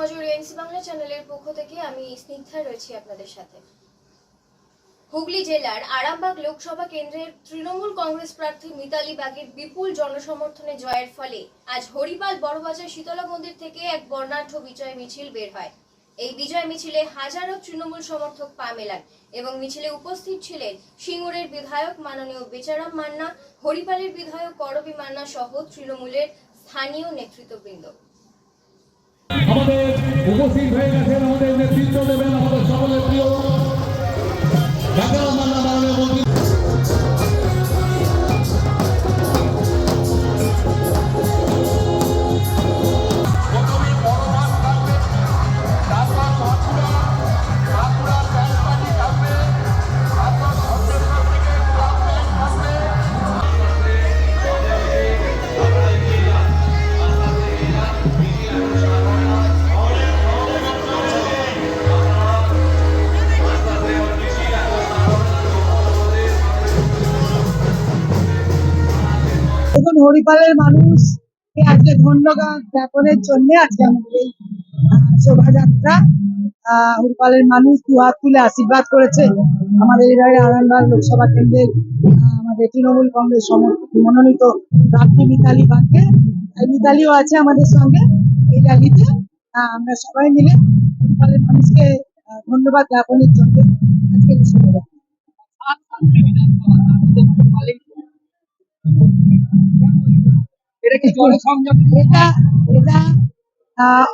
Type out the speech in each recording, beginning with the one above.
Times Bangla চ্যানেলের পক্ষ থেকে আমি স্নিগ্ধা রয়েছি আপনাদের সাথে। হুগলি জেলার আরামবাগ লোকসভা কেন্দ্রের তৃণমূল কংগ্রেস প্রার্থী মিতালি বাগের বিপুল জনসমর্থনে জয়ের ফলে আজ হরিপাল, বড়বাজার, শীতলা মন্দির থেকে এক বর্ণাঢ্য বিজয় মিছিল বের হয়। এই বিজয় মিছিলে হাজারো তৃণমূল সমর্থক পা মেলান এবং মিছিলে উপস্থিত ছিলেন সিঙ্গুরের বিধায়ক মাননীয় বেচারাম মান্না, হরিপালের বিধায়ক করবী মান্না সহ তৃণমূলের স্থানীয় নেতৃত্ববৃন্দ। আমাদের উপস্থিত হয়ে গেছেন আমাদের নেতৃত্ব দেবেন আমাদের সকলের প্রিয়। হরিপালের মানুষ আজকে ধন্যবাদ জ্ঞাপনের জন্য আজকে আমাদের এই শোভাযাত্রা। হরিপালের মানুষ দু হাত তুলে আশীর্বাদ করেছে। আমাদের এবারে আরামবাগ লোকসভা কেন্দ্রের আমাদের তৃণমূল কংগ্রেস সমর্থিত মনোনীত প্রার্থী মিতালি বাগকে মিতালিও আছে আমাদের সঙ্গে এই আহ, আমরা সবাই মিলে হরিপালের মানুষকে ধন্যবাদ জ্ঞাপনের জন্য আজকে এটা এটা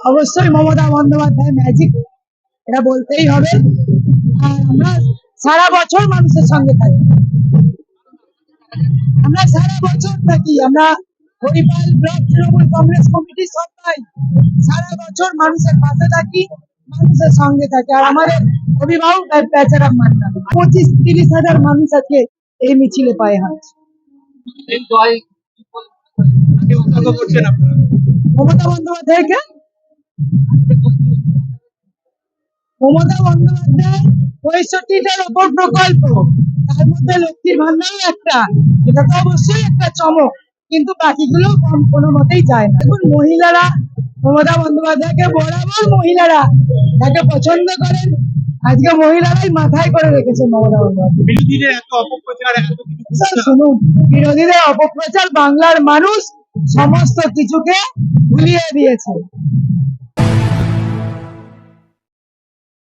অবশ্যই মমতা বন্দ্যোপাধ্যায় ম্যাজিক এটা বলতেই হবে। আর আমরা সারা বছর মানুষের সঙ্গে থাকি। আমরা সারা বছর থাকি। আমরা Haripal block Trinamool Congress committee সবাই সারা বছর মানুষের পাশে থাকি মানুষের সঙ্গে থাকি। আর আমাদের অভিভাবক বেচারা মান্না পঁচিশ তিরিশ হাজার মানুষ আজকে এই মিছিলে পায়ে হাঁটছে। করছেন আপনারা? মমতা বন্দ্যোপাধ্যায়কে? মমতা বন্দ্যোপাধ্যায় পঁয়ষট্টিটার ওপর প্রকল্প। তার মধ্যে লক্ষ্মীর ভান্ডারও একটা। এটা তো অবশ্যই একটা চমক কিন্তু বাকিগুলো কম কোনো মতেই যায় না। এখন মহিলারা মমতা বন্দ্যোপাধ্যায়কে বরাবর মহিলারা তাকে পছন্দ করেন আজকে মহিলারাই মাথায় করে রেখেছে মমতা বন্দ্যোপাধ্যায়। বিরোধীদের এত অপপ্রচার এত কিছু স্যার, শুনুন বিরোধীদের অপপ্রচার বাংলার মানুষ সমস্ত কিছুকে ভুলিয়ে দিয়েছে।